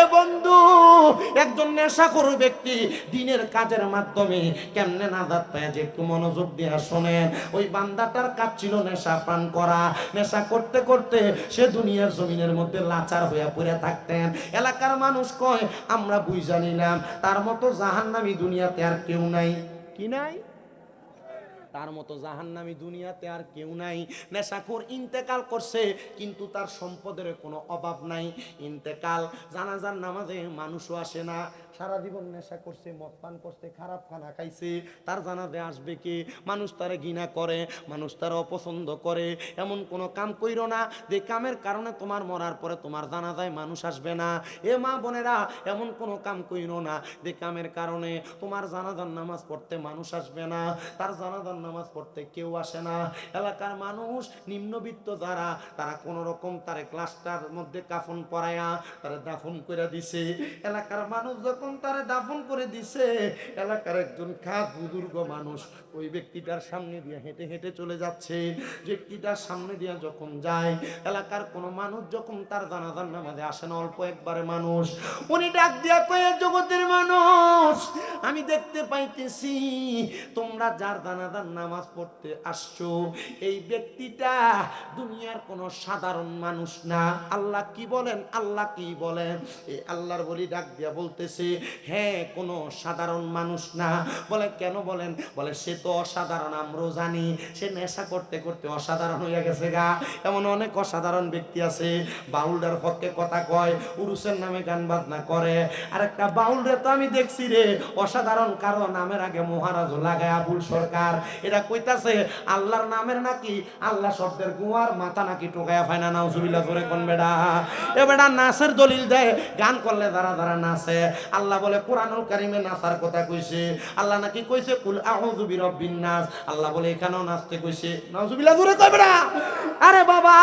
এ বন্ধু, একজন নেশাখোর ব্যক্তি দিনের কাজের মাধ্যমে কেমনে নাজাত পায় যে একটু মনোযোগ দিয়ে শোনেন। ওই বান্দাটার কাজ ছিল নেশা পান করা। নেশা করতে করতে সে দুনিয়ার জমিনের মধ্যে লাচার হইয়া পড়ে থাকতেন। এলাকার মানুষ কয়, আমরা বুঝা নিলাম, তার মতো জাহান্নামী দুনিয়াতে আর কেউ নাই। কি নাই? তার মতো জাহান্নামী দুনিয়াতে আর কেউ নাই। নেশাখোর ইন্তেকাল করছে, কিন্তু তার সম্পদের কোনো অভাব নাই। ইন্তেকাল, জানাজার নামাজে মানুষও আসে না। সারা জীবন নেশা করছে, মদ পান করছে, খারাপ খানা খাইছে। তার জানাজে আসবে কি? মানুষ তারা ঘৃণা করে, মানুষ তার অপছন্দ করে। এমন কোনো কাম কইর না। যে কামের কারণে তোমার মরার পরে তোমার জানাজায় মানুষ আসবে না। এ মা বোনেরা, এমন কোনো কাম কইর না। যে কামের কারণে তোমার জানাজার নামাজ পড়তে মানুষ আসবে না। তার জানাজার নামাজ পড়তে কেউ আসে না। এলাকার মানুষ, নিম্নবিত্ত যারা, তারা কোন রকম তারে ক্লাসটার মধ্যে কাফন পরায়া, তারা দাফন করে দিছে। এলাকার মানুষ যখন তারে দাফন করে দিছে, এলাকার একজন খাস বুজুর্গ মানুষ ওই ব্যক্তিটার সামনে দিয়ে হেঁটে হেঁটে চলে যাচ্ছে। ব্যক্তিটার সামনে দিয়ে যখন যায়, এলাকার কোনো মানুষ যখন তার জানাজার নামাজে আসে না, অল্প একবারে মানুষ, উনি ডাক দিয়া কয়ে, জগতের মানুষ, আমি দেখতে পাইতেছি, তোমরা যার জানাজার নামাজ পড়তে আসছো, এই ব্যক্তিটা দুনিয়ার কোনো সাধারণ মানুষ না। আল্লাহ কি বলেন? আল্লাহ কি বলেন? এই আল্লাহর বলি ডাক দিয়া বলতেছে হ্যাঁ কোনো সাধারণ মানুষ না। বলে, কেন বলেন? বলে, সে তো অসাধারণ আমরাও জানি সে নেশা করতে করতে অসাধারণ হইয়া গেছে গা। এমন অনেক অসাধারণ ব্যক্তি আছে, বাউলটার পক্ষে কথা কয়, উরুসের নামে গান বাজনা করে। আর একটা বাউল রে তো আমি দেখছি রে, অসাধারণ কারও নামের আগে মহারাজ লাগায় আবুল সরকার। এটা কইতাছে, আল্লাহর নামের নাকি আল্লাহ শব্দের গুয়ার মাথা নাকি টোকায়া ফাইনা, নাউজুবিল্লাহ করে কোন বেডা? এ বেডা নাচের দলিল দেয়, গান করলে যারা যারা নাচে। আল্লাহ বলে, কোরআনুল কারিমে নাচার কথা কইছে। আল্লাহ নাকি কইছে, কুল আউযু বিরাব্বিন নাস। আল্লাহ বলে, এখানেও নাচতে কইছে। নাউজুবিল্লাহ, জোরে কই বেডা আরে বাবা,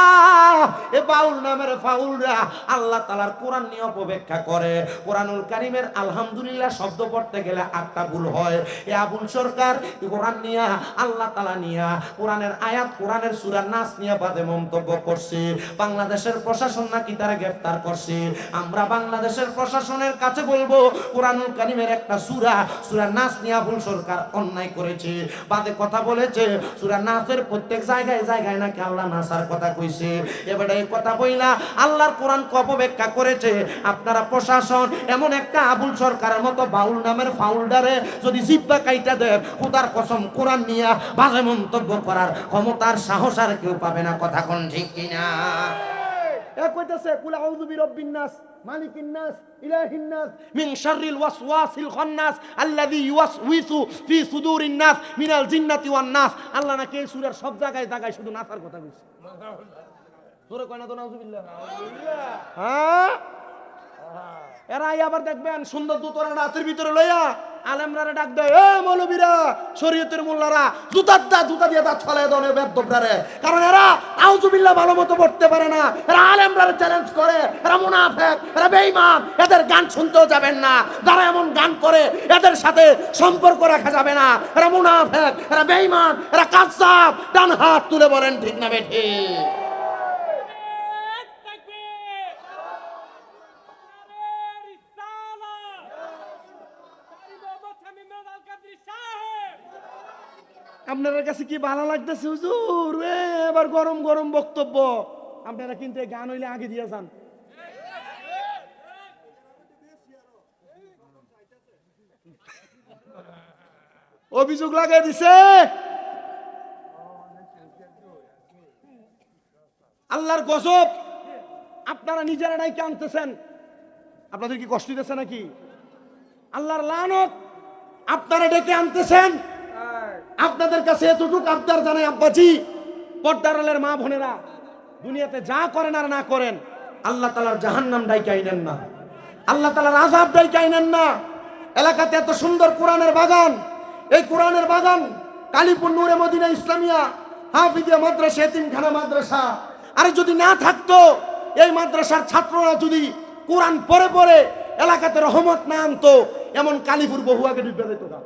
এ বাউল নামের ফাউলরা আল্লাহ তালার কোরআন নিয়ে অপব্যাখ্যা করে। কোরআনুল কারিমের আলহামদুলিল্লাহ শব্দ পড়তে গেলে আটটা ভুল হয়। এ আবুল সরকার কোরআন নিয়া, আল্লাহ তালা নিয়া, কোরআনের আয়াত, কোরআনের সুরার নাচ নিয়ে বাদে মন্তব্য করছে। বাংলাদেশের প্রশাসন নাকি তারা গ্রেফতার করছে। আমরা বাংলাদেশের প্রশাসনের কাছে বলব কোরআনুল কারিমের একটা সুরা সুরা নাচ নিয়ে আবুল সরকার অন্যায় করেছে। বাদে কথা বলেছে, সুরা নাচের প্রত্যেক জায়গায় জায়গায় নাকি আল্লাহ নাচার কথা কইছে। এবারে এই কথা বইলা আল্লাহর কোরআন অপব্যাখ্যা করেছে? আপনারা প্রশাসন, এমন একটা আবুল সরকারের মতো বাউল নামের ফাউলডারে যদি জিব্বা কাইটা দেয়, খুদার কসম কোরআন নিয়ে বাজে মন্তব্য করার ক্ষমতার সাহস আর কেউ পাবে না। কথা কোন ঠিক কিনা? কইতাছে, কুল বিরাব্বিন নাস। মালিকিন নাস ইলাহিন নাস মিন শাররিল ওয়াসওয়াসিল খান্নাস আল্লাযী ইউওয়াসউইসু ফি সুদুরিন নাস মিনাল জিন্নাতি ওয়ান নাস আল্লাহ নাকি এই সূরার সব জায়গায় জায়গায় শুধু নাসার কথা কইছে জোরে কয় না তো নাউজুবিল্লাহ। হ্যাঁ? এরা আই আবার দেখবেন সুন্দর দুতরা রাতের ভিতরে লইয়া আলেমরারে ডাক দেয়, এ মৌলবীরা, শরীয়তের মোল্লারা জুতার দা জুতা দিয়ে কারণ এরা ভালো মতো পড়তে পারে না। এরা আলেমরারে চ্যালেঞ্জ করে, এরা মুনাফেক, এরা বেঈমান, এদের গান শুনতেও যাবেন না। যারা এমন গান করে, এদের সাথে সম্পর্ক রাখা যাবে না। এরা মুনাফেক, এরা বেঈমান, এরা কাজ্জাব। ডান হাত তুলে বলেন, ঠিক না বেঠি আপনাদের কাছে কি ভালো লাগতেছে, হুজুর? এবার গরম গরম বক্তব্য। আপনারা কিন্তু গান হইলে আগে দিয়ে যান। অভিযোগ লাগাই দিছে। আল্লাহর গজব। আপনারা নিজেরা নাকি আনতেছেন আপনাদের কি কষ্ট দিতেছে নাকি? আল্লাহর লানত। আপনারা ডেকে আনতেছেন। আপনাদের কাছে এতটুকু আবদার জানাই, আব্বাজি পর্দারালের মা বোনেরা, দুনিয়াতে যা করেন আর না করেন, আল্লাহ তালার জাহান্নাম ডাইকে আইনেন না। আল্লাহ তালার আজাব ডাইকে আইনেন না। এলাকাতে এত সুন্দর কোরআনের বাগান, এই কোরআনের বাগান কালীপুর নূরে মদিনা ইসলামিয়া হাফিদিয়া মাদ্রাসা, এতিমখানা মাদ্রাসা। আরে যদি না থাকতো, এই মাদ্রাসার ছাত্ররা যদি কোরআন পরে পরে এলাকাতে রহমত না আনতো, এমন কালীপুর বহু আগে ডুবে যেত না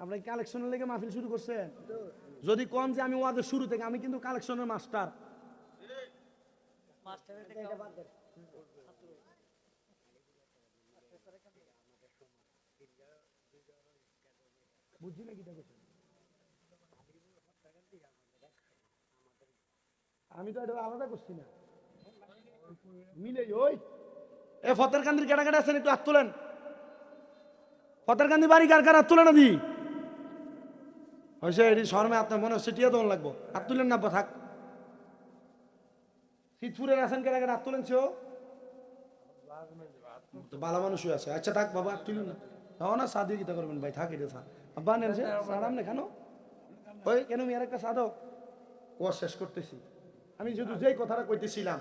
আপনার কালেকশনের লেগে মাহফিল শুরু করছেন? যদি কম যে আমি ওয়াদের শুরু থেকে, আমি কিন্তু কালেকশনের মাস্টার আমি তো এটা আলাদা করছি না। মিলে, ওই। এ ফতের কান্দির কেটা কেটা আছেন? একটু হাত তোলেন। ফতের কান্দি বাড়ি কার কার? হাত তোলেন না হয়েছে এটি শর্মে, আপনার মনে হচ্ছে টিয়া তখন লাগবো? হাত তুলেন না, থাক। শীতপুরের আছেন কেটা হাত তুলেন সেও তো ভালো মানুষই আছে। আচ্ছা থাক বাবা না। তাও না করবেন ভাই, থাক এটা থাক আব্বা নেন সারাম না কেন ওই, কেন একটা সাধক ও, শেষ করতেছি। আমি শুধু যেই কথাটা কইতেছিলাম,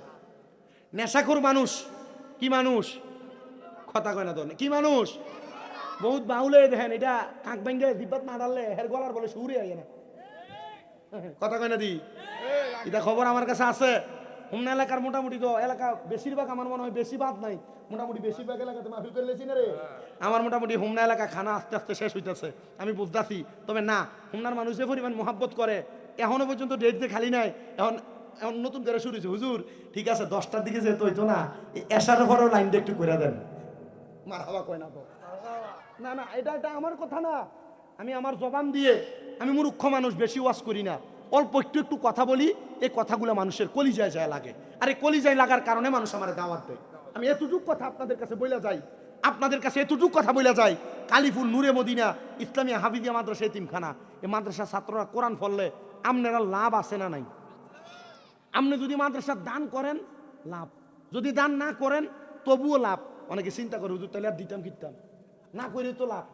নেশাখোর মানুষ, কি মানুষ? কথা কয় না তো, কি মানুষ? বহুত বাউলে দেখেন এটা কাক ব্যাঙ্গে দিব্যাত না ডাললে হের গলার বলে সুরে আইয়ে না। কথা কয় না দি? এটা খবর আমার কাছে আছে। হুমনা এলাকার মোটামুটি তো এলাকা বেশিরভাগ আমার মনে হয় বেশি বাদ নাই। মোটামুটি বেশিরভাগ এলাকাতে মাহফিল করে লেছি না রে। আমার মোটামুটি হুমনা এলাকা খানা আস্তে আস্তে শেষ হইতেছে। আমি বুঝতেছি তবে না হুমনার মানুষ যে পরিমাণ মহাব্বত করে এখনও পর্যন্ত ডেট যে খালি নাই এখন এখন নতুন করে শুরু হয়েছে হুজুর ঠিক আছে দশটার দিকে যেতে হইতো না। এসার পরেও লাইনটা একটু করে দেন। মার হাওয়া কয় না তো। না না, এটা এটা আমার কথা না। আমি আমার জবান দিয়ে আমি মূর্খ মানুষ, বেশি ওয়াজ করি না। অল্প একটু একটু কথা বলি, এই কথাগুলো মানুষের কলিজায় যায় লাগে। আর এই কলিজায় লাগার কারণে মানুষ আমার দাওয়াত দেয়। আমি এতটুকু কথা আপনাদের কাছে বইলা যাই, আপনাদের কাছে এতটুকু কথা বইলা যাই, কালিফুল নূরে মদিনা, ইসলামিয়া হাবিদিয়া মাদ্রাসা এতিমখানা। এই মাদ্রাসা ছাত্ররা কোরআন ফললে আপনারা লাভ আছে না নাই? আপনি যদি মাদ্রাসার দান করেন, লাভ। যদি দান না করেন, তবুও লাভ। অনেকে চিন্তা করে, হুজুর, তাহলে আর দিতাম কিনতাম না করে তো লাভ।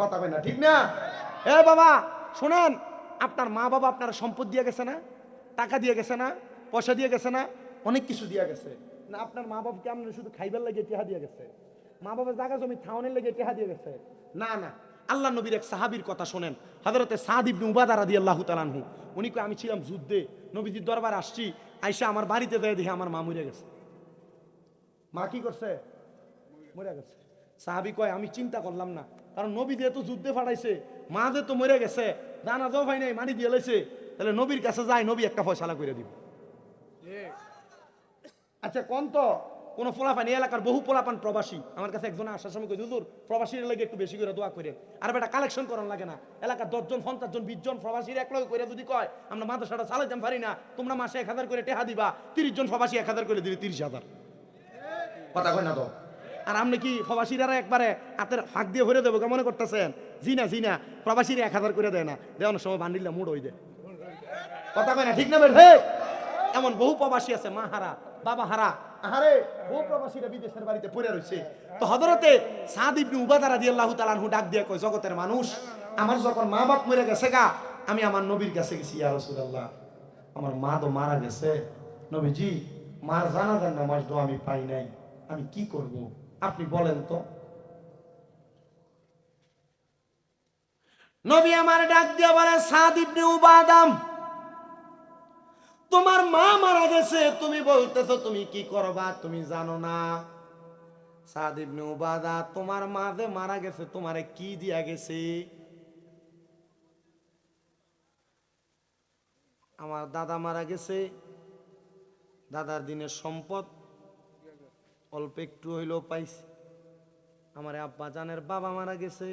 কথা না ঠিক না? এ বাবা শোনেন আপনার মা বাবা আপনার সম্পদ দিয়ে গেছে না? টাকা দিয়ে গেছে না? পয়সা দিয়ে গেছে না? অনেক কিছু দিয়ে গেছে। না আপনার মা বাবাকে আপনার শুধু খাইবার লাগে টেহা দিয়ে গেছে। মা বাবা জায়গা জমি থাউনের লেগে টেহা দিয়ে গেছে। না না আল্লাহ নবীর এক সাহাবীর কথা শোনেন হজরতে সাদ ইবনে উবাদা রাদিয়াল্লাহু তাআলাহু উনি কয় আমি ছিলাম যুদ্ধে নবীজির দরবার আসছি আইসা আমার বাড়িতে যায় দেখে আমার মা মরে গেছে। মা কি করছে? মরে গেছে। সাহাবি কয়, আমি চিন্তা করলাম না। কারণ নবী দিয়ে তো যুদ্ধে ফাটাইছে, মা যে তো মরে গেছে, দানা যাও ভাই নাই মানি দিয়ে লাইছে, তাহলে নবীর কাছে যায়, নবী একটা ফয়সালা করে দিব। আচ্ছা কোন তো? কোন পোলাপান, এই এলাকার বহু পোলাপান প্রবাসী। আমার কাছে একজন আসার সময় কই প্রবাসীর লাগে একটু বেশি করে দোয়া করে আর বেটা কালেকশন করার লাগে না। এলাকার দশজন, পঞ্চাশ জন, বিশ জন প্রবাসীর এক লগে করে যদি কয়, আমরা মাদ্রাসাটা চালাইতাম পারি না, তোমরা মাসে এক হাজার করে টেহা দিবা, তিরিশ জন প্রবাসী এক হাজার করে দিবে, তিরিশ হাজার। কথা কয় না তো। আর আপনি কি প্রবাসীরা একবারে হাতের ফাঁক দিয়ে ভরে দেবো মনে করতেছেন? জি না জি না। প্রবাসীরা এক হাজার করে দেয় না। দেওয়ানোর সময় বান্ডিলে মুড হয়ে দেয় কথা কয় না, ঠিক না বের? এমন বহু প্রবাসী আছে, মা হারা, বাবা হারা। আহারে, বহু প্রবাসীরা বিদেশের বাড়িতে পড়ে রয়েছে তো ডাক দিয়ে কয়, জগতের মানুষ, আমার যখন মা বাপ মরে গেছে গা, আমি আমার নবীর কাছে গেছি, ইয়া আমার মা তো মারা গেছে। নবীজি, মার জানাজার নামাজ দো আমি পাই নাই। আমি কি করব? আপনি বলেন তো। নবী আমার ডাক দিয়ে বলে, সাদ ইবনে উবাদাম, তোমার মা মারা গেছে, তুমি বলতেছো, তুমি কি করবা, তুমি জানো না। সাদ ইবনে উবাদা, তোমার মা যে মারা গেছে, তোমারে কি দিয়া গেছে? আমার দাদা মারা গেছে, দাদার দিনের সম্পদ অল্প একটু হইলেও পাইছি। আমার আব্বা জানের বাবা মারা গেছে,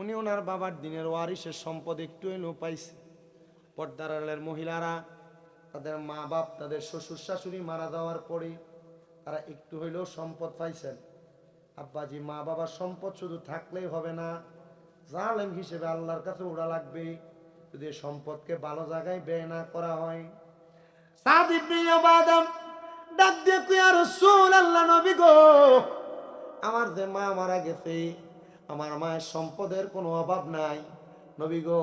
উনি ওনার বাবার দিনের ওয়ারিসের সম্পদ একটু হইলেও পাইছে। পর্দার আড়ালের মহিলারা, তাদের মা বাপ তাদের শ্বশুর শাশুড়ি মারা যাওয়ার পরে তারা একটু হইলেও সম্পদ পাইছেন। আব্বাজি মা বাবার সম্পদ শুধু থাকলেই হবে না, জালেম হিসেবে আল্লাহর কাছে ওরা লাগবে। যদি সম্পদকে ভালো জায়গায় ব্যয় না করা হয়। সাদ ইবনে উবাদাম ডাক দিয়ে রাসূলুল্লাহ, নবী গো। আমার যে মা মারা গেছে, আমার মায়ের সম্পদের কোনো অভাব নাই। নবী গো,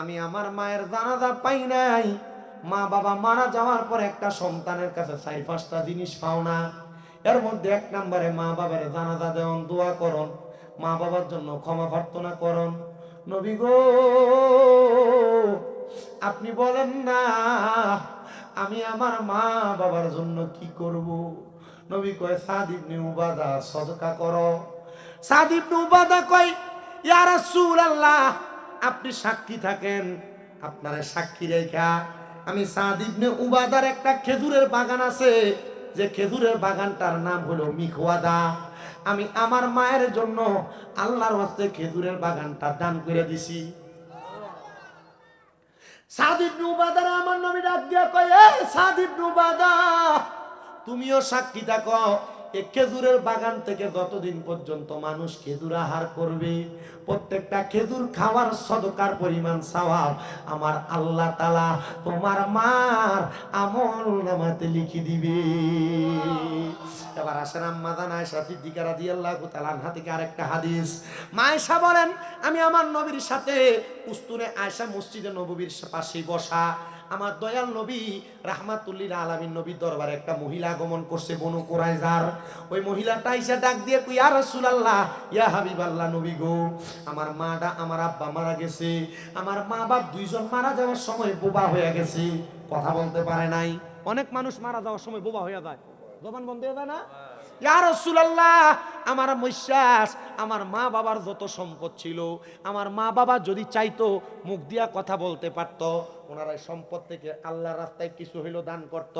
আমি আমার মায়ের জানাজা পাই নাই। মা বাবা মারা যাওয়ার পর একটা সন্তানের কাছে চার পাঁচটা জিনিস পাও না। এর মধ্যে এক নম্বরে মা বাবার জানাজা দেওয়ান, দোয়া করন। মা বাবার জন্য ক্ষমা প্রার্থনা করন। নবী গো, আপনি বলেন না আমি আমার মা বাবার জন্য কি করব? নবী কয়, সাদ ইবনে উবাদা, সদকা করো। সাদ ইবনে উবাদা কয়, ইয়া রাসূলুল্লাহ, আপনি সাক্ষী থাকেন। আপনারা সাক্ষী রেখা, আমি সাদ ইবনে উবাদার একটা খেজুরের বাগান আছে। যে খেজুরের বাগানটার নাম হলো মিখওয়াদা। আমি আমার মায়ের জন্য আল্লাহর হস্তে খেজুরের বাগানটা দান করে দিছি। সাদ ইবনে আমার নামে ডাক দিয়া কয় এ সাদ নুবাদা তুমিও সাক্ষী থাকো। এ খেজুরের বাগান থেকে যতদিন পর্যন্ত মানুষ খেজুর আহার করবে, প্রত্যেকটা খেজুর খাওয়ার সদকার পরিমাণ সওয়াব আমার আল্লাহ তালা তোমার মার আমল নামাতে লিখে দিবে। এবার আসেন আম্মাদান আয়সা সিদ্দিকা রাদিয়াল্লাহু তাআলা আনহা থেকে আরেকটা হাদিস। মা আয়েশা বলেন, আমি আমার নবীর সাথে উস্তুনে আয়েশা মসজিদে নববীর পাশে বসা। আমার দয়াল নবী রাহমাতুল্লিল আলামিন নবীর দরবারে একটা মহিলা আগমন করছে বনু কোরাইজার। ওই মহিলাটা এসে ডাক দিয়ে কই ইয়া রাসূলুল্লাহ, ইয়া হাবিবাল্লাহ নবী গো, আমার মাটা, আমার আব্বা মারা গেছে, আমার মা বাপ দুইজন মারা যাওয়ার সময় বোবা হয়ে গেছে। কথা বলতে পারে নাই। অনেক মানুষ মারা যাওয়ার সময় বোবা হয়ে যায়। জবান বন্ধ হয়ে যায় না? ইয়া রাসূলুল্লাহ, আমার বিশ্বাস আমার মা বাবার যত সম্পদ ছিল, আমার মা বাবা যদি চাইতো মুখ দিয়া কথা বলতে পারতো, ওনারা সম্পদ থেকে আল্লাহর রাস্তায় কিছু হইল দান করত।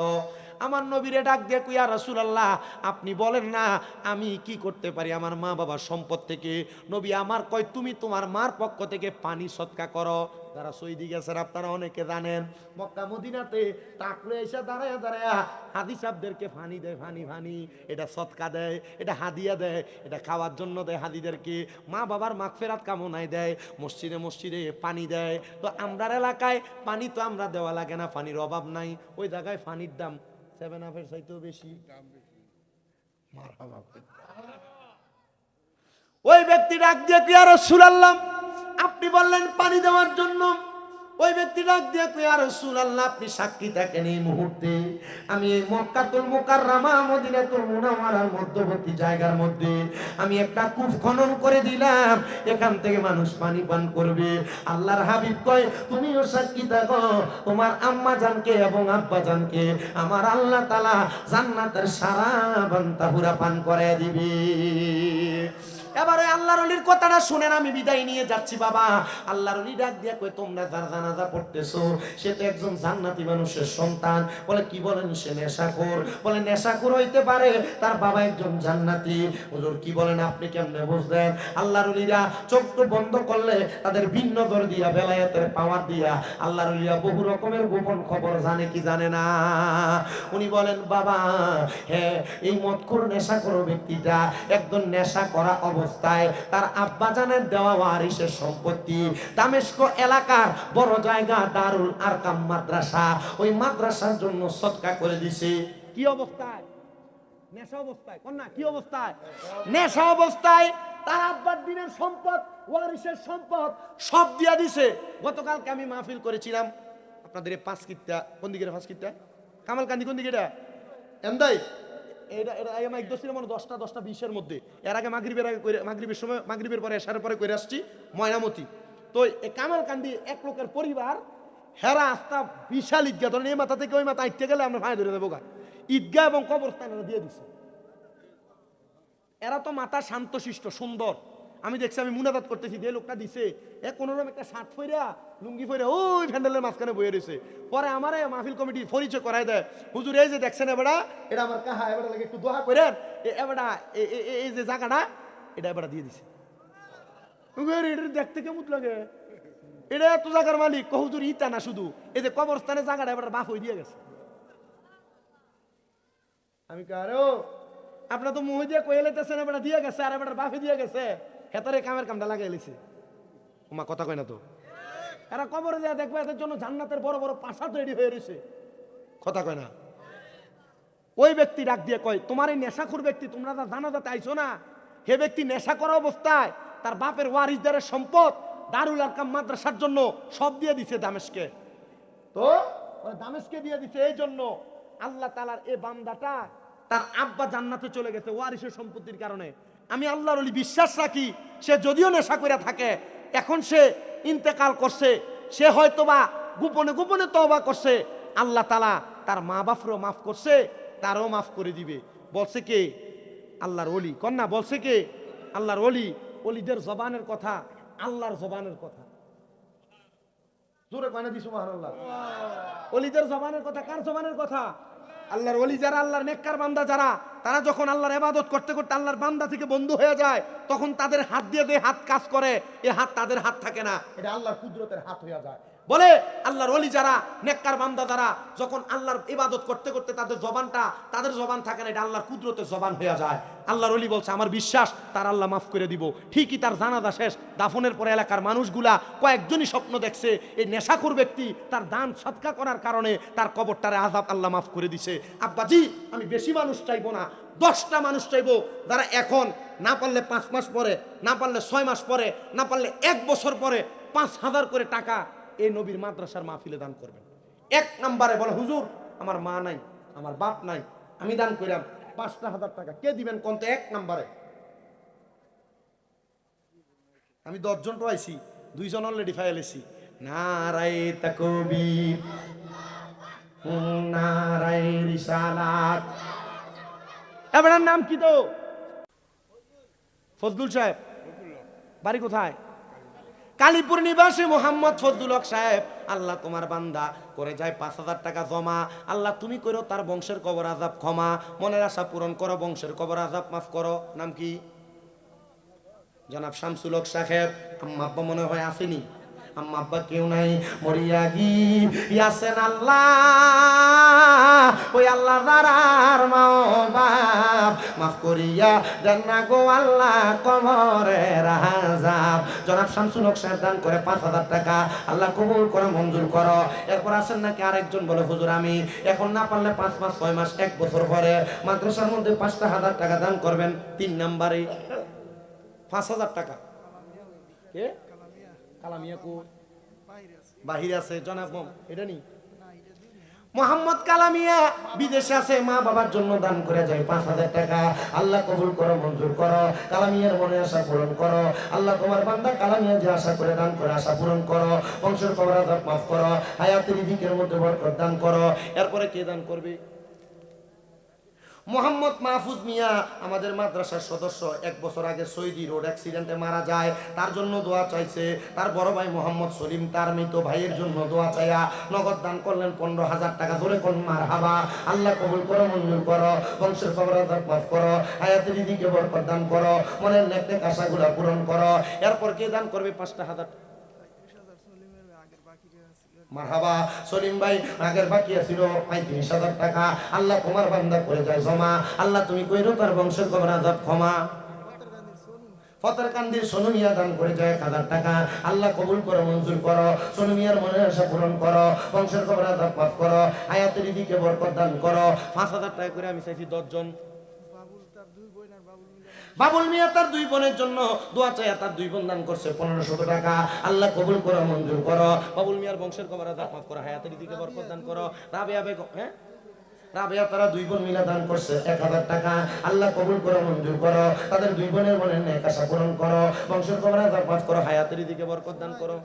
আমার নবীরে ডাক দিয়ে কুইয়া রসুল রাসূলুল্লাহ, আপনি বলেন না, আমি কি করতে পারি আমার মা বাবার সম্পদ থেকে? নবী আমার কয়, তুমি তোমার মার পক্ষ থেকে পানি সৎকা করো। যারা সৈদি গেছেন আপনারা অনেকে জানেন। মক্কা, মদিনাতে টাকলে এসে দাঁড়ায় দাঁড়ায় হাদি সাহেবদেরকে ফানি দেয়, ফানি ফানি। এটা সৎকা দেয়, এটা হাদিয়া দেয়, এটা খাওয়ার জন্য দেয় হাদিদেরকে। মা বাবার মাখ মাগফেরাত কামনায় দেয়, মসজিদে মসজিদে পানি দেয়। তো আমরার এলাকায় পানি তো আমরা দেওয়া লাগে না, পানির অভাব নাই। ওই জায়গায় পানির দাম সেভেন আপের চাইতেও বেশি। ওই ব্যক্তি ডাক দিয়ে কি আর সুলাল্লাম আপনি বললেন পানি দেওয়ার জন্য। ওই ব্যক্তি ডাক দিয়ে কি আর সুলাল্লাহ আপনি সাক্ষী থাকেন এই মুহূর্তে। আমি এই মক্কাতুল মুকাররামা, মদিনাতুল মুনাওয়ারার মধ্যবর্তী জায়গার মধ্যে। আমি একটা কূপ খনন করে দিলাম। এখান থেকে মানুষ পানি পান করবে। আল্লাহর হাবিব কয়, তুমিও সাক্ষী থাকো তোমার আম্মা জানকে এবং আব্বা জানকে। আমার আল্লাহ তালা জান্নাতের সারা বান্তাহুরা পান করে দিবে। এবারে আল্লাহর অলির কথাটা শুনেন, আমি বিদায় নিয়ে যাচ্ছি, বাবা। আল্লাহর অলি ডাক দিয়ে কই তোমরা যার জানাজা পড়তেছো, সে তো একজন জান্নাতি মানুষের সন্তান। বলে, কি বলেন, সে নেশাখোর? বলে, নেশাখোর হইতে পারে, তার বাবা একজন জান্নাতি। হুজুর, কি বলেন, আপনি কেমনে বুঝলেন? আল্লাহর অলিরা চোখ বন্ধ করলে, তাদের ভিন্ন দর দিয়া, বেলায়েতের পাওয়ার দিয়া, আল্লাহর অলিরা বহু রকমের গোপন খবর জানে কি জানে না। উনি বলেন, বাবা হ্যাঁ এই মদখোর নেশা করো ব্যক্তিটা একজন নেশা করা অবস্থায় তার আব্বা জানের দেওয়া ওয়ারিসের সম্পত্তি। দামেস্ক এলাকার বড় জায়গা দারুল আরকাম মাদ্রাসা। ওই মাদ্রাসার জন্য সৎকা করে দিছে। কি অবস্থায়? নেশা অবস্থায়। কন্যা, কি অবস্থায়? নেশা অবস্থায়। তার আব্বার দিনের সম্পদ সম্পদ সব দিয়া দিছে। গতকালকে আমি মাহফিল করেছিলাম। আপনাদের পাঁচ কোন দিকে পাঁচ কামাল কান্দি কোন দিকে এটা এন্দাই? এটা এটা, এই মাইক দশ মানে দশটা দশটা বিশের মধ্যে। এর আগে মাগরীবের আগে মাগরীবের সময় মাগরীবের পরে এসার পরে করে আসছি, ময়নামতি। তো এই কামাল কান্দি এক লোকের পরিবার, হেরা আস্তা বিশাল ঈদগাহ। ধরেন এই মাথা থেকে ওই মাথা আইতে গেলে আমরা ভাই ধরে দেবো গা। ঈদগা এবং কবরস্থান দিয়ে দিছে। এরা তো মাথা শান্তশিষ্ট, সুন্দর। আমি দেখছি, আমি মুনাদাত করতেছি। যে লোকটা দিছে, এ কোনোরকম একটা শার্ট ফইরা লুঙ্গি ফইরা ওই ফ্যান্ডেলের মাঝখানে বয়ে রয়েছে পরে আমারে মাহফিল কমিটি পরিচয় করাই দেয়, হুজুর, এই যে দেখছেন এবারা এটা আমার কাহা এবারে লাগে একটু দোহা করেন এবারা এই যে জায়গাটা, এটা এবারে দিয়ে দিছে। এটা দেখতে কেমন লাগে? এটা এত জায়গার মালিক কহুজুর হুজুর, ইটা না শুধু, এই যে কবরস্থানে জায়গাটা এবার বাফ হয়ে দিয়ে গেছে। আমি কারও আপনার তো মুহ দিয়ে কয়ে লেতেছেন এবার দিয়ে গেছে, আর এবার বাফে দিয়ে গেছে। হেতারে কামের কামটা লাগাই লেছে। ওমা কথা কয় না তো? এরা কবরে দেয়া দেখবে এদের জন্য জান্নাতের বড় বড় পাশা তৈরি হয়ে রয়েছে। কথা কয় না? ওই ব্যক্তি ডাক দিয়ে কয়, তোমার এই নেশাখুর ব্যক্তি, তোমরা যা জানা যাতে আইছো না। হে ব্যক্তি নেশা করা অবস্থায় তার বাপের ওয়ারিসদারের সম্পদ দারুল আরকাম মাদ্রাসার জন্য সব দিয়ে দিছে দামেশকে। তো দামেশকে দিয়ে দিছে এই জন্য আল্লাহ তালার এ বান্দাটা তার আব্বা জান্নাতে চলে গেছে ওয়ারিসের সম্পত্তির কারণে। আমি আল্লাহর অলি বিশ্বাস রাখি সে যদিও নেশা করে থাকে এখন সে ইন্তেকাল করছে সে হয়তোবা গোপনে গোপনে তওবা করছে আল্লাহ তালা তার মা বাপরও মাফ করছে তারও মাফ করে দিবে। বলছে কে? আল্লাহর অলি কন্যা বলছে কে? আল্লাহর অলি অলিদের জবানের কথা আল্লাহর জবানের কথা। জোরে কয়না দিছো মহারাল্লাহ অলিদের জবানের কথা কার জবানের কথা? আল্লাহর অলি যারা, আল্লাহর নেককার বান্দা যারা, তারা যখন আল্লাহর এবাদত করতে করতে আল্লাহর বান্দা থেকে বন্ধু হয়ে যায়, তখন তাদের হাত দিয়ে দিয়ে হাত কাজ করে, এ হাত তাদের হাত থাকে না, এটা আল্লাহর কুদরতের হাত হয়ে যায়। বলে আল্লাহর অলি যারা, নেককার বান্দা যারা, যখন আল্লাহর ইবাদত করতে করতে তাদের জবানটা, তাদের জবান থাকে না, এটা আল্লাহর কুদরতের জবান হয়ে যায়। আল্লাহর অলি বলছে, আমার বিশ্বাস, তার আল্লাহ মাফ করে দিব। ঠিকই তার জানাজা শেষ। দাফনের পরে এলাকার মানুষগুলা কয়েকজনই স্বপ্ন দেখছে, এই নেশাখোর ব্যক্তি তার দান সৎকা করার কারণে তার কবরটারে আজাব আল্লাহ মাফ করে দিছে। আব্বাজি আমি বেশি মানুষ চাইব না, দশটা মানুষ চাইব যারা এখন, না পারলে পাঁচ মাস পরে, না পারলে ছয় মাস পরে, না পারলে এক বছর পরে পাঁচ হাজার করে টাকা এই নবীর মাদ্রাসার মাহফিলে দান করবেন। এক নম্বরে বলে, হুজুর, আমার মা নাই, আমার বাপ নাই, আমি দান করিলাম পাঁচটা হাজার টাকা কে দিবেন কোন তো এক নম্বরে? আমি দশজন পাইছি দুইজন অলরেডি নারায় তাকবীর, নারায় নাম কি তো? ফজলুল সাহেব, বাড়ি কোথায়? কালীপুর নিবাসী মোহাম্মদ ফজলুল সাহেব, আল্লাহ তোমার বান্দা, করে যায় পাঁচ হাজার টাকা জমা। আল্লাহ তুমি করো তার বংশের কবর আজাব ক্ষমা। মনের আশা পূরণ করো, বংশের কবর আজাব মাফ করো। নাম কি? জনাব শামসুলক সাহেব আম্মা মনে হয় আসেনি। আম্মা আব্বা কেউ নাই, মরিয়া গি, ইয়াসেন আল্লাহ। ওই আল্লাহ দারার মাও বাপ মাফ করিয়া দেন না গো আল্লাহ কমরে রাজাব জনাব শামসুল হক দান করে পাঁচ হাজার টাকা। আল্লাহ কবুল করে, মঞ্জুর করো। এরপর আসেন নাকি আরেকজন বলে, হুজুর আমি এখন না পারলে পাঁচ মাস, ছয় মাস, এক বছর পরে মাদ্রাসার মধ্যে পাঁচটা হাজার টাকা দান করবেন। তিন নাম্বারে। পাঁচ হাজার টাকা। কে? কালামিয়া কো বাহিরে আছে জনাব এটা নি মোহাম্মদ কালামিয়া বিদেশে আছে মা বাবার জন্য দান করে যায় পাঁচ হাজার টাকা। আল্লাহ কবুল করো মঞ্জুর করো। কালামিয়ার মনে আশা পূরণ করো। আল্লাহ তোমার বান্দা কালামিয়া যে আশা করে দান করে আশা পূরণ করো। বংশের মাফ করো। হায়াতের রিজিকের মধ্যে বরকত দান করো। এরপরে কে দান করবে? মোহাম্মদ মাহফুজ মিয়া আমাদের মাদ্রাসার সদস্য, এক বছর আগে সৈদি রোড অ্যাক্সিডেন্টে মারা যায়। তার জন্য দোয়া চাইছে। তার বড় ভাই মোহাম্মদ সলিম, তার মৃত ভাইয়ের জন্য দোয়া চাইয়া নগদ দান করলেন পনেরো হাজার টাকা। ধরে কোন মার হাবা আল্লাহ কবুল করো মঞ্জুর করো। বংশের খবর মাফ করো। হায়াতের দিকে বরকত দান করো। মনের নেক আশাগুলা পূরণ করো। এরপর কে দান করবে? পাঁচটা হাজার মারহাবা, সলিম ভাই, আগের বাকি আছিল পঁয়ত্রিশ হাজার টাকা। আল্লাহ তোমার বান্দা করে যায় জমা। আল্লাহ তুমি কইরো তার বংশের কবর আজাব ক্ষমা। ফতর কান্দির সোনুমিয়া দান করে যায় এক হাজার টাকা। আল্লাহ কবুল করো, মঞ্জুর করো সোনুমিয়ার মনে আশা পূরণ করো, বংশের কবর আজাব মাফ করো আয়াতের দিকে বরকত দান করো। পাঁচ হাজার টাকা করে আমি চাইছি দশজন। বাবুল মিয়া তার দুই বোনের জন্য দোয়া চাইয়া তার দুই বোন দান করছে পনেরোশো টাকা। আল্লাহ কবুল করো, মঞ্জুর করো। বাবুল মিয়ার বংশের কবর মাফ করো, হায়াতের দিকে বরকত দান করো। রাবে আবে হ্যাঁ? রাবেয়া তারা দুই বোন মিলা দান করছে, এক হাজার টাকা। আল্লাহ কবুল করো, মঞ্জুর করো। তাদের দুই বোনের মনের নেক আশা পূরণ করো। বংশের আজাব মাফ করো, হায়াতের দিকে বরকত দান করো।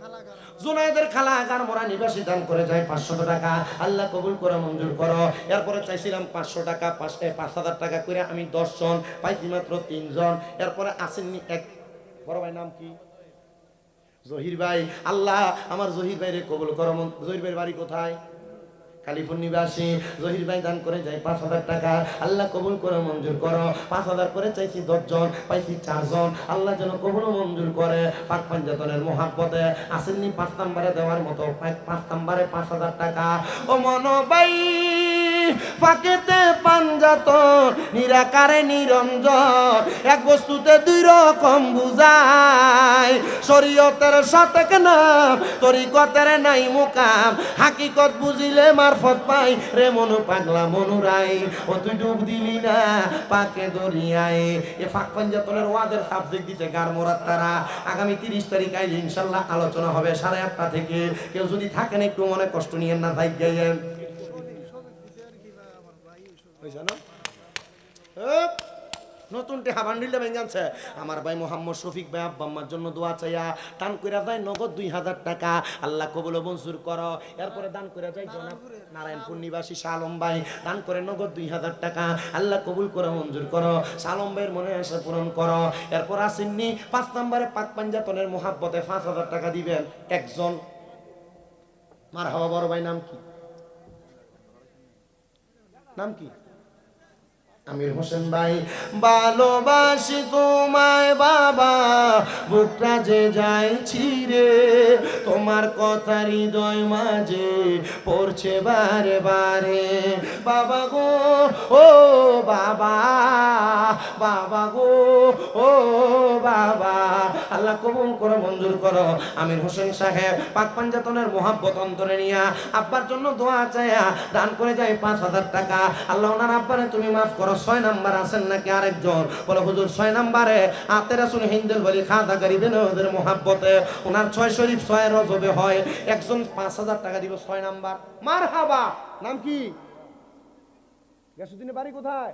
জুনাইদের খালা আগার মোরা নিবাসী দান করে যায় পাঁচশো টাকা। আল্লাহ কবুল করো, মঞ্জুর করো। এরপরে চাইছিলাম পাঁচশো টাকা, পাঁচ পাঁচ হাজার টাকা করে আমি দশজন পাইছি মাত্র তিনজন এরপরে আসেননি এক বড় ভাই, নাম কি? জহির ভাই। আল্লাহ, আমার জহির ভাইরে কবুল করো, মন- জহির ভাইয়ের বাড়ি কোথায়? কালিফুর নিবাসী জহির ভাই দান করে যাই পাঁচ হাজার টাকা। আল্লাহ কবুল করে মঞ্জুর করো। পাঁচ হাজার করে চাইছি দশজন, পাইছি চারজন। আল্লাহ যেন কবুল মঞ্জুর করে পাক পাঞ্জাতনের মহাব্বতে। আসেননি পাঁচ নাম্বারে দেওয়ার মতো, পাঁচ- নাম্বারে পাঁচ হাজার টাকা। ও মনোবাই! ফাঁকেতে পাঞ্জাতন নিরাকারে নিরঞ্জন। এক বস্তুতে দুই রকম বুঝায় শরীয়তের শতক নাম, তরিকতের নাই মুকাম। হাকিকত বুঝিলে মারফত পাই, রে মনু পাগলা মনুরাই। ও তুই ডুব দিলি না পাকে দরিয়ায়। এ ফাঁক পাঞ্জাতনের ওয়াদের সাবজেক্ট দিতে গার মোরাত তারা। আগামী তিরিশ তারিখ আইলে ইনশাল্লাহ আলোচনা হবে সাড়ে আটটা থেকে। কেউ যদি থাকেন একটু মনে কষ্ট নিয়েন না ভাই গাইয়েন হয়েছে না নতুন টেহা বান্ডিলটা ভেঙে আনছে আমার ভাই মোহাম্মদ শফিক ভাই আব্বা আম্মার জন্য দোয়া চাইয়া দান করে যায় নগদ দুই হাজার টাকা। আল্লাহ কবুল মঞ্জুর করো। এরপরে দান করে যায় জনাব নারায়ণপুর নিবাসী শালম ভাই, দান করে নগদ দুই হাজার টাকা। আল্লাহ কবুল করে, মঞ্জুর করো। শালম ভাইয়ের মনে আশা পূরণ করো। এরপর আসেননি, পাঁচ নম্বরে পাক পাঞ্জাতনের মহাব্বতে পাঁচ হাজার টাকা দিবেন একজন। মার হাওয়া বড় ভাই নাম কি? নাম কি? আমির হোসেন ভাই, ভালোবাসি তোমায় বাবা, বুকটা যে যায় ছিড়ে, তোমার কথা হৃদয় মাঝে পড়ছে বারে বারে। বাবা গো, ও বাবা বাবা গো, ও বাবা, আল্লাহ কবুল করো, মঞ্জুর করো। আমির হোসেন সাহেব, পাক পাঞ্জাতনের মোহাব্বত অন্তরে নিয়া আব্বার জন্য দোয়া চায়া দান করে যায় পাঁচ হাজার টাকা। আল্লাহ ওনার আব্বারে তুমি মাফ করো ছয় নাম্বার আছেন নাকি আরেকজন? বলে, হুজুর, ছয় নাম্বারে আতের আসুন হিন্দুল বলি, খাদা করিবেন ওদের মহাব্বতে। ওনার ছয় শরীফ, ছয় রজবে হয়। একজন পাঁচ হাজার টাকা দিব ছয় নাম্বার। মার হাবা নাম কি? গ্যাসুদ্দিনের বাড়ি কোথায়?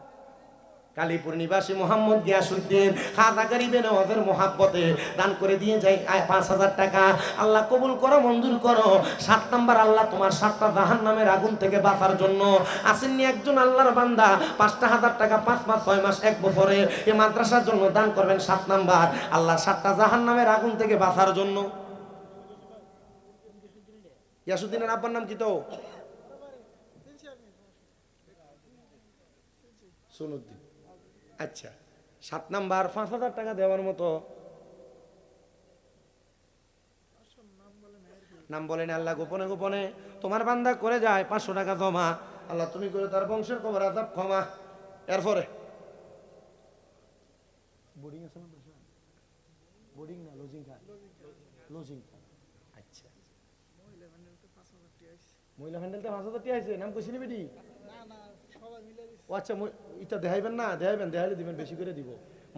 কালীপুর নিবাসী মোহাম্মদ গিয়াসুদ্দিন খাতা করিবেন ওদের মোহাব্বতে দান করে দিয়ে যাই। পাঁচ হাজার টাকা। আল্লাহ কবুল করো, মঞ্জুর করো। সাত নাম্বার আল্লাহ তোমার সাতটা জাহান নামের আগুন থেকে বাঁচার জন্য। আসেননি একজন আল্লাহর বান্দা, পাঁচটা হাজার টাকা পাঁচ মাস, ছয় মাস, এক বছরে এ মাদ্রাসার জন্য দান করবেন সাত নাম্বার। আল্লাহ সাতটা জাহান নামের আগুন থেকে বাঁচার জন্য। ইয়াসুদ্দিনের আব্বার নাম কি তো? সুনুদ্দিন। আচ্ছা সাত নাম্বার পাঁচ হাজার টাকা দেওয়ার মতো। নাম বলেন আল্লাহ গোপনে গোপনে তোমার বান্দা করে যায় পাঁচশো টাকা জমা। আল্লাহ তুমি করে তার বংশের খবর আজাব ক্ষমা। এরপরে। বোর্ডিং আছে বোর্ডিং না লজিং লজিং আচ্ছা। মহিলা হ্যান্ডেলতে পাঁচ হাজার টিয়া আছে নাম কইছিনি বেটি? ও আচ্ছা ইটা দেখাইবেন না? দেখাইবেন, দেখাইলে দিবেন, বেশি করে দিব।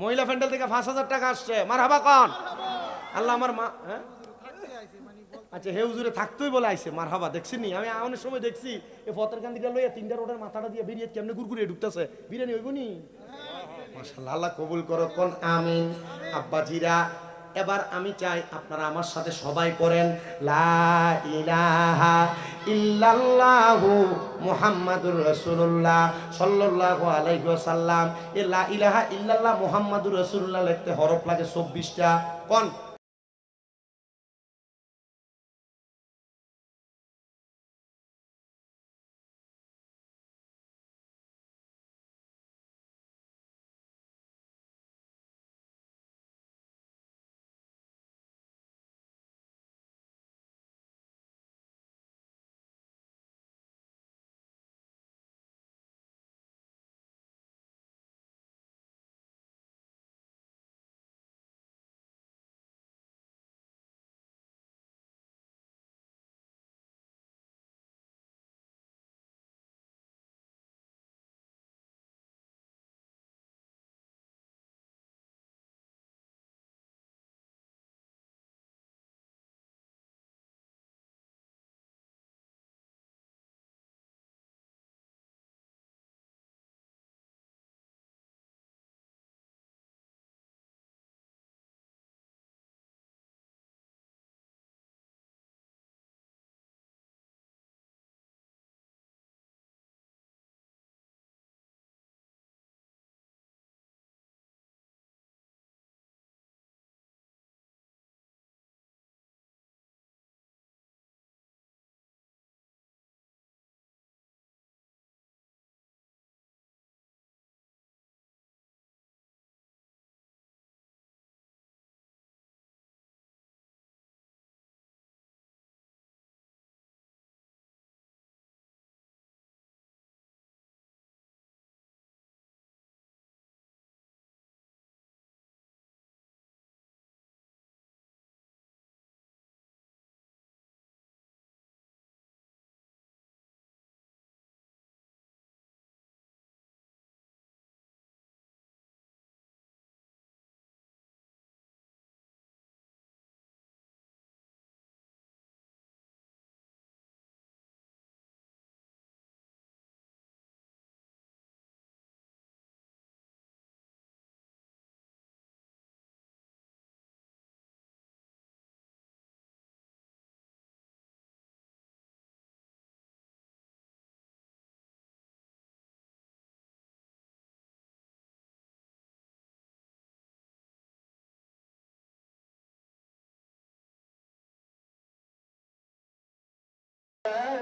মহিলা ফ্যান্ডেল থেকে পাঁচ হাজার টাকা আসছে। মার হাবা কন। আল্লাহ আমার মা হ্যাঁ? আচ্ছা হে হুজুরে, থাকতোই বলে আইছে মার হাবা দেখছিনি? আমি অনেক সময় দেখছি এই ফতের কান্দিটা লইয়া তিনটা রোডের মাথাটা দিয়ে বেরিয়ে কেমনে গুরগুরে ঢুকতেছে? বিরিয়ানি হইব নি? আল্লাহ কবুল করো, কোন, আমিন। আব্বাজিরা এবার আমি চাই আপনারা আমার সাথে সবাই করেন লা ইলাহা ইল্লাল্লাহু মুহাম্মাদুর রাসূলুল্লাহ সাল্লাল্লাহু আলাইহি ওয়াসাল্লাম। এ লা ইলাহা ইল্লাল্লাহ মুহাম্মাদুর রাসূলুল্লাহ লিখতে হরফ লাগে 24টা কোন?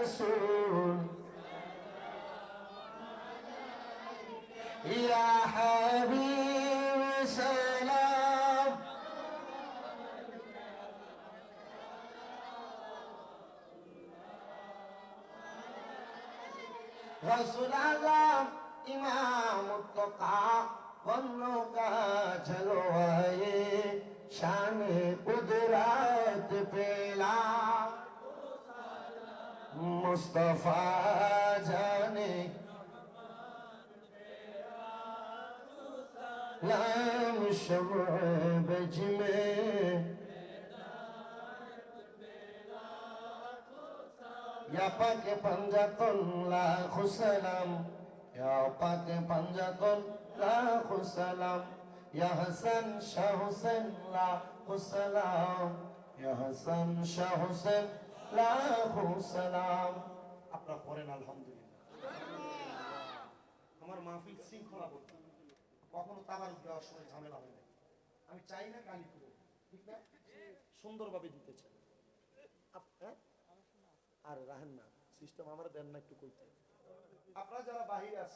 رسول يا حبيب سلام رسول اعظم امام التقى والنقى چلوائے شان قدرت پیلا মুস্তফা জানে লাম সময় মে یا پاک پنجاتن لاکھ سلام یا پاک پنجاتن لاکھ سلام یا حسن شاہ حسین لاکھ سلام یا حسن شاہ حسین আপনারা পড়েন, আলহামদুলিল্লাহ। আমার মাহফিল শৃঙ্খলা কখনো তাবার দেওয়ার সময় ঝামেলা হয় না আমি চাই না কালি পুরো ঠিক না? সুন্দরভাবে দিতে চাই। হ্যাঁ? আর রাহেন না সিস্টেম আমার দেন না একটু কইতে। আপনারা যারা বাহিরে আছেন